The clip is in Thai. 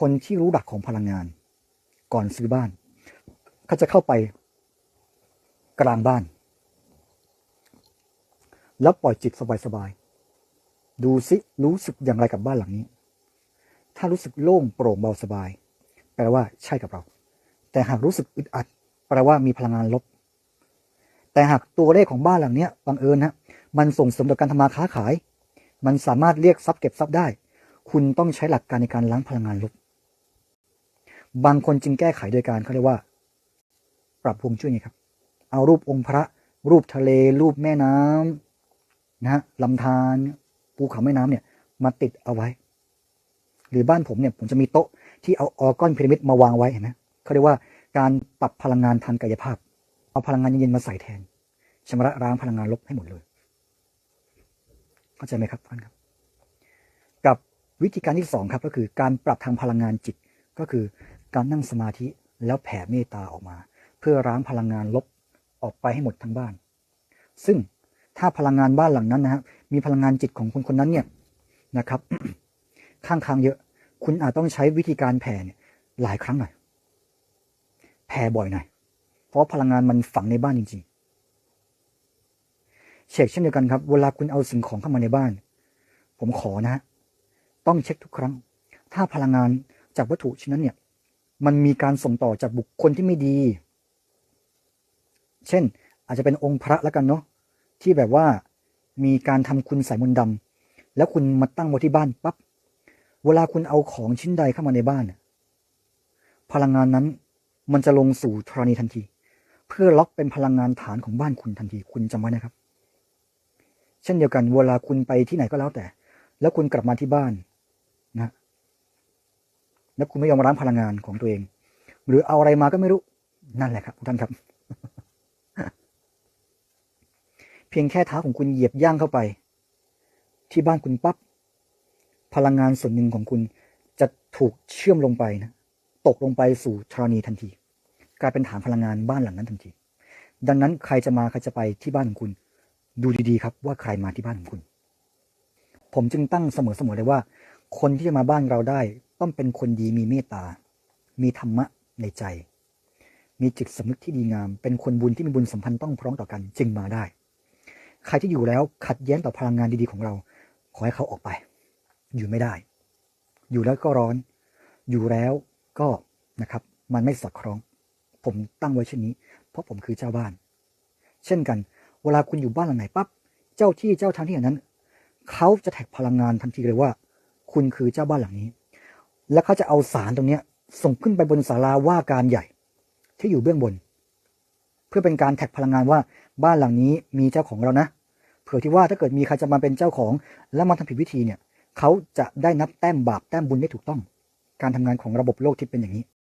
คนที่รู้หลักของพลังงาน ก่อนซื้อบ้านเขาจะเข้าไปกลางบ้าน แล้วปล่อยจิตสบายๆดูซิรู้สึกอย่างไรกับบ้านหลังนี้ ถ้ารู้สึกโล่งโปร่งเบาสบาย แปลว่าใช่กับเรา แต่หากรู้สึกอึดอัด แปลว่ามีพลังงานลบ แต่หากตัวเลขของบ้านหลังนี้บังเอิญนะมันส่งเสริมต่อการทำมาค้าขาย มันสามารถเรียกทรัพย์เก็บทรัพย์ได้ คุณต้องใช้หลักการในการล้างพลังงานลบ บางคนจึงแก้ไขโดยการเขาเรียกว่า ปรับพวงจุ้ยไงครับ เอารูปองค์พระ รูปทะเล รูปแม่น้ำนะฮะลำธารภูเขาแม่น้ำเนี่ย มาติดเอาไว้ หรือบ้านผมเนี่ย ผมจะมีโต๊ะที่เอาออก้อนพีระมิดมาวางไว้เห็นไหมเขาเรียกว่าการปรับพลังงานทางกายภาพ เอาพลังงานเย็นๆมาใส่แทนชำระล้างพลังงานลบให้หมดเลยเข้าใจไหมครับท่านครับ กับวิธีการที่สองครับก็คือการปรับทางพลังงานจิตก็คือ การนั่งสมาธิแล้วแผ่เมตตาออกมา เพื่อล้างพลังงานลบออกไปให้หมดทั้งบ้าน ซึ่งถ้าพลังงานบ้านหลังนั้นนะฮะมีพลังงานจิตของคนคนนั้นเนี่ยนะครับข้างค้างเยอะ คุณอาจต้องใช้วิธีการแผ่เนี่ยหลายครั้งหน่อยแผ่บ่อยหน่อยเพราะพลังงานมันฝังในบ้านจริงๆเช็คเช่นเดียวกันครับเวลาคุณเอาสิ่งของเข้ามาในบ้าน ผมขอนะฮะต้องเช็คทุกครั้ง ถ้าพลังงานจากวัตถุชิ้นนั้นเนี่ย มันมีการส่งต่อจากบุคคลที่ไม่ดี เช่น อาจจะเป็นองค์พระแล้วกันเนาะที่แบบว่ามีการทำคุณใส่มนต์ดำแล้วคุณมาตั้งไว้ที่บ้านปั๊บเวลาคุณเอาของชิ้นใดเข้ามาในบ้านพลังงานนั้นมันจะลงสู่ธรณีทันที เพื่อล็อกเป็นพลังงานฐานของบ้านคุณทันที คุณจำไว้นะครับ เช่นเดียวกันเวลาคุณไปที่ไหนก็แล้วแต่ แล้วคุณกลับมาที่บ้านนะ แล้วคุณไม่ยอมล้างพลังงานของตัวเอง หรือเอาอะไรมาก็ไม่รู้นั่นแหละครับท่านครับ เพียงแค่เท้าของคุณเหยียบย่างเข้าไป ที่บ้านคุณปั๊บพลังงานส่วนหนึ่งของคุณจะถูกเชื่อมลงไปนะตกลงไปสู่ธรณีทันที กลายเป็นฐานพลังงานบ้านหลังนั้นทันที ดังนั้นใครจะมาใครจะไปที่บ้านของคุณ ดูดีๆ ครับ ว่าใครมาที่บ้านของคุณ ผมจึงตั้งเสมอๆเลยว่า คนที่จะมาบ้านเราได้ ต้องเป็นคนดีมีเมตตา มีธรรมะในใจ มีจิตสำนึกที่ดีงาม เป็นคนบุญที่มีบุญสัมพันธ์ต้องพร้อมต่อกันจึงมาได้ ใครที่อยู่แล้วขัดแย้งต่อพลังงานดีๆของเรา ขอให้เขาออกไป อยู่ไม่ได้ อยู่แล้วก็ร้อน อยู่แล้วก็นะครับ มันไม่สอดคล้อง ผมตั้งไว้เช่นนี้ เพราะผมคือเจ้าบ้าน เช่นกัน เวลาคุณอยู่บ้านหลังไหนปั๊บเจ้าที่เจ้าทางที่อย่างนั้น เขาจะแท็กพลังงานทันทีเลยว่า คุณคือเจ้าบ้านหลังนี้ แล้วเขาจะเอาสารตรงเนี้ยส่งขึ้นไปบนศาลาว่าการใหญ่ ที่อยู่เบื้องบน เพื่อเป็นการแท็กพลังงานว่าบ้านหลังนี้มีเจ้าของเรานะเผื่อที่ว่าถ้าเกิดมีใครจะมาเป็นเจ้าของแล้วมาทำผิดวิธีเนี่ย เขาจะได้นับแต้มบาปแต้มบุญได้ถูกต้อง การทำงานของระบบโลกที่เป็นอย่างนี้